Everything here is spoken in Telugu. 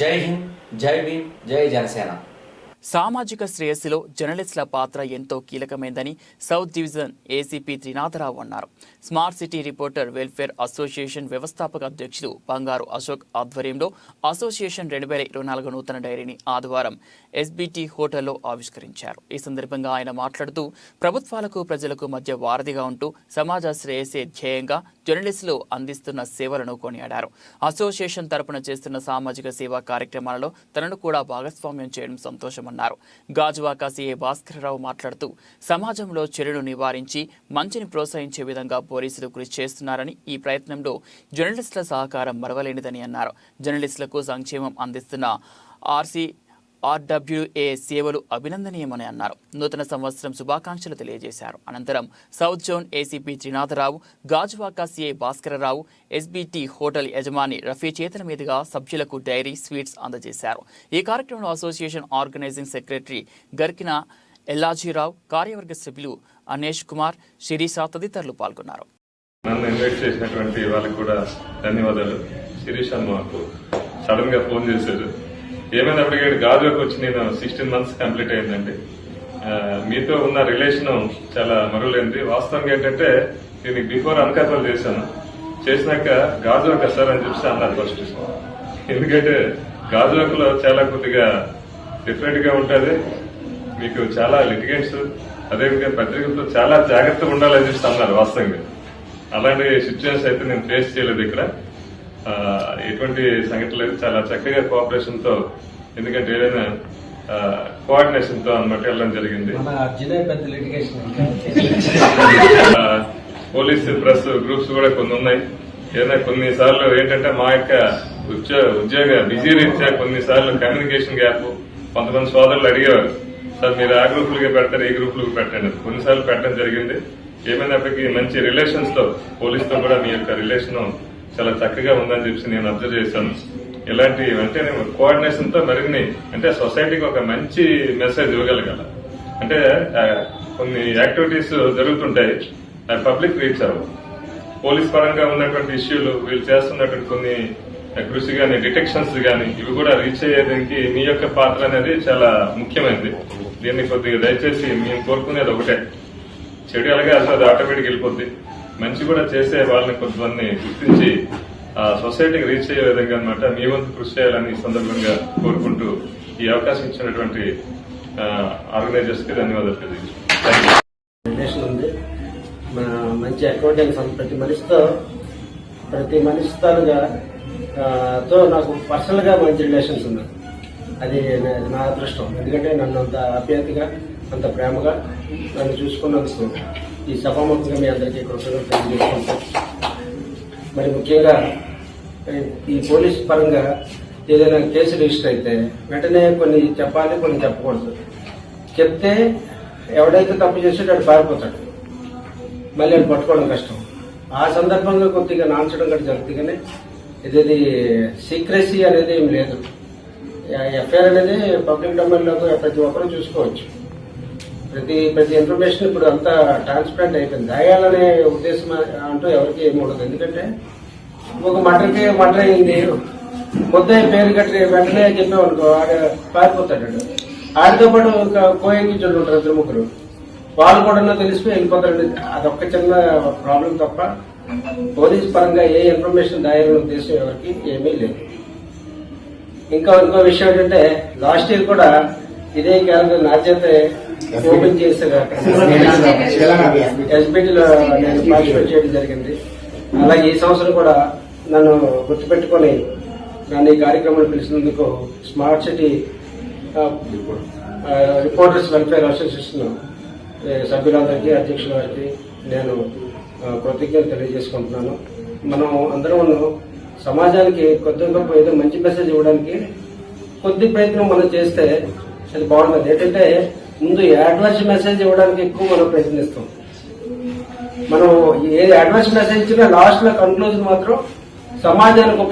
జై హింద్ జై భీమ్ జై జనసేన. సామాజిక శ్రేయస్సులో జర్నలిస్టుల పాత్ర ఎంతో కీలకమైందని సౌత్ డివిజన్ ఏసీపీ త్రినాథరావు అన్నారు. Smart city reporter welfare association వ్యవస్థాపక అధ్యక్షులు బంగారు అశోక్ ఆధ్వర్యంలో అసోసియేషన్ రెండు వేల ఇరవై నాలుగు నూతన డైరీని ఆదివారం ఎస్బీటీ హోటల్లో ఆవిష్కరించారు. ఈ సందర్భంగా ఆయన మాట్లాడుతూ ప్రభుత్వాలకు ప్రజలకు మధ్య వారధిగా ఉంటూ సమాజ శ్రేయస్సే ధ్యేయంగా జర్నలిస్టులు అందిస్తున్న సేవలను కొనియాడారు. అసోసియేషన్ తరపున చేస్తున్న సామాజిక సేవా కార్యక్రమాలలో తనను కూడా భాగస్వామ్యం చేయడం సంతోషమన్నారు. గాజువాక సీఏ భాస్కరరావు మాట్లాడుతూ సమాజంలో చెడును నివారించి మంచిని ప్రోత్సహించే విధంగా పోలీసులు కృషి చేస్తున్నారని ఈ ప్రయత్నంలో జర్నలిస్టుల సహకారం మరవలేనిదని అన్నారు. జర్నలిస్టులకు సంక్షేమం అందిస్తున్న ఆర్సీ ఆర్డబ్ల్యూఏ సేవలు అభినందనీయమని అన్నారు. నూతన సంవత్సరం శుభాకాంక్షలు తెలియజేశారు. అనంతరం south zone ACP Trinatharao Gajuwaka CI Bhaskararao SBT hotel యజమాని రఫీ చేతుల మీదుగా సభ్యులకు డైరీ స్వీట్స్ అందజేశారు. ఈ కార్యక్రమంలో association organizing secretary Garkina Ellajirao కార్యవర్గ సభ్యులు అనేష్ కుమార్ శిరీష తదితరులు పాల్గొన్నారు. నన్ను ఇన్వైట్ చేసినటువంటి వాళ్ళకి కూడా ధన్యవాదాలు. శిరీష మాకు సడన్గా ఫోన్ చేశారు. ఏమైనప్పటికీ గాజువాకి వచ్చి నేను సిక్స్టీన్ మంత్స్ కంప్లీట్ అయిందండి. మీతో ఉన్న రిలేషన్ చాలా మరువులైంది వాస్తవంగా ఏంటంటే నేను బిఫోర్ అనకాపల్లి చేశాను. చేసినాక గాజువాక సార్ అని చెప్పి అన్నారు ఫస్ట్ ఎందుకంటే గాజువాకలో చాలా కొద్దిగా డిఫరెంట్గా ఉంటుంది. మీకు చాలా లిటిగెంట్స్ అదేవిధంగా పత్రికలతో చాలా జాగ్రత్తగా ఉండాలని చెప్పి అన్నారు వాస్తవంగా. అలాంటి సిచ్యువేషన్స్ అయితే నేను ఫేస్ చేయలేదు ఇక్కడ. ఎటువంటి సంఘటన లేదు చాలా చక్కగా కోఆపరేషన్తో ఎందుకంటే ఏదైనా కోఆర్డినేషన్తో అనమాట వెళ్ళడం జరిగింది. పోలీస్ ప్రెస్ గ్రూప్స్ కూడా కొన్ని ఉన్నాయి. ఏదైనా కొన్నిసార్లు ఏంటంటే మా యొక్క ఉద్యోగ ఉద్యోగ బిజీ రీత్యా కొన్నిసార్లు కమ్యూనికేషన్ గ్యాప్ కొంతమంది సోదరులు అడిగేవారు. సార్ మీరు ఆ గ్రూపులుగా పెడతారు ఈ గ్రూపులకు పెట్టండి. కొన్నిసార్లు పెట్టడం జరిగింది. ఏమైనప్పటికీ మంచి రిలేషన్స్తో పోలీస్తో కూడా మీ యొక్క రిలేషన్ చాలా చక్కగా ఉందని చెప్పి నేను అబ్జర్వ్ చేశాను. ఇలాంటి అంటే కోఆర్డినేషన్తో మరిన్ని అంటే సొసైటీకి ఒక మంచి మెసేజ్ ఇవ్వగలగాల. అంటే కొన్ని యాక్టివిటీస్ జరుగుతుంటాయి పబ్లిక్ రీచ్ అవ్వవు. పోలీస్ పరంగా ఉన్నటువంటి ఇష్యూలు వీళ్ళు చేస్తున్నటువంటి కొన్ని కృషి కానీ డిటెక్షన్స్ కానీ ఇవి కూడా రీచ్ అయ్యేదానికి మీ యొక్క పాత్ర అనేది చాలా ముఖ్యమైనది. దీన్ని కొద్దిగా దయచేసి మేము కోరుకునేది ఒకటే. చెడు అలాగే అది ఆటోమేటిక్ వెళ్ళిపోద్ది. మంచి కూడా చేసే వాళ్ళని కొంతమంది గుర్తించి ఆ సొసైటీకి రీచ్ అయ్యే విధంగా అనమాట మీ వంతు కృషి చేయాలని ఈ సందర్భంగా కోరుకుంటూ ఈ అవకాశం ఇచ్చినటువంటి ఆర్గనైజర్స్కి ధన్యవాదాలు తెలియజేస్తున్నాను. ఉంది. మంచి అకౌంటెంట్స్ ప్రతి మనిషితో ప్రతి మనిషితోగా తో నాకు పర్సనల్గా మంచి రిలేషన్స్ ఉన్నాయి. అది నా- నా అదృష్టం. ఎందుకంటే నన్ను అంత ఆప్యాయతగా అంత ప్రేమగా నన్ను చూసుకున్నందుకు ఈ సభాముఖంగా మీ అందరికీ కృతజ్ఞతలు తెలియజేసుకుంటాం మరి ముఖ్యంగా ఈ- పోలీస్ పరంగా ఏదైనా కేసు రిజిస్టర్ అయితే వెంటనే కొన్ని చెప్పాలి కొన్ని చెప్పకూడదు. చెప్తే ఎవడైతే తప్పు చేసాడో వాడు పారిపోతాడు. మళ్ళీ వాడు పట్టుకోవడం కష్టం. ఆ సందర్భంగా కొద్దిగా నాల్చడం కూడా జరుగుతుంది కానీ ఇది సీక్రసీ అనేది ఏం లేదు. ఎఫ్ఐఆర్ అనేది పబ్లిక్ డొమైన్లో ప్రతి ఒక్కరూ చూసుకోవచ్చు. ప్రతి ప్రతి ఇన్ఫర్మేషన్ ఇప్పుడు అంతా ట్రాన్స్పరెంట్ అయిపోయింది. దాయాలనే ఉద్దేశం అంటూ ఎవరికి ఏమి ఉండదు. ఎందుకంటే ఒక మటర్కి మటర్ అయింది ముద్ద పేరు కట్టి వెంటనే చెప్పామనుకో ఆడ పారిపోతాడు ఆడితో పాటు ఒక కోయంకించుడు ఉంటారు ఇద్దరు ముగ్గురు. వాళ్ళు కూడా తెలిసిపోయి వెళ్ళిపోతారండి అదొక్క చిన్న ప్రాబ్లం తప్ప పోలీస్ పరంగా ఏ ఇన్ఫర్మేషన్ దాయాలనే ఉద్దేశం ఎవరికి ఏమీ లేదు. ఇంకా ఇంకో విషయం ఏంటంటే లాస్ట్ ఇయర్ కూడా ఇదే క్యాలెండర్ నా చేత ఓపెన్ చేశారు ఎస్బిటీలో నేను పార్టిసిపేట్ చేయడం జరిగింది. అలాగే ఈ సంవత్సరం కూడా నన్ను గుర్తుపెట్టుకొని నన్ను ఈ కార్యక్రమాన్ని పిలిచినందుకు smart city reporters welfare association సభ్యులందరికీ అధ్యక్షుల వారికి నేను ఆ, కృతజ్ఞతలు తెలియజేసుకుంటున్నాను. మనం అందరం సమాజానికి కొద్ది గొప్ప ఏదో మంచి మెసేజ్ ఇవ్వడానికి కొద్ది ప్రయత్నం మనం చేస్తే అది బాగుంటుంది. ఏంటంటే ముందు అడ్వాన్స్ మెసేజ్ ఇవ్వడానికి ఎక్కువ మనం ప్రయత్నిస్తాం. మనం ఏ అడ్వాన్స్ మెసేజ్ ఇచ్చినా లాస్ట్లో కన్క్లూజన్ మాత్రం సమాజానికి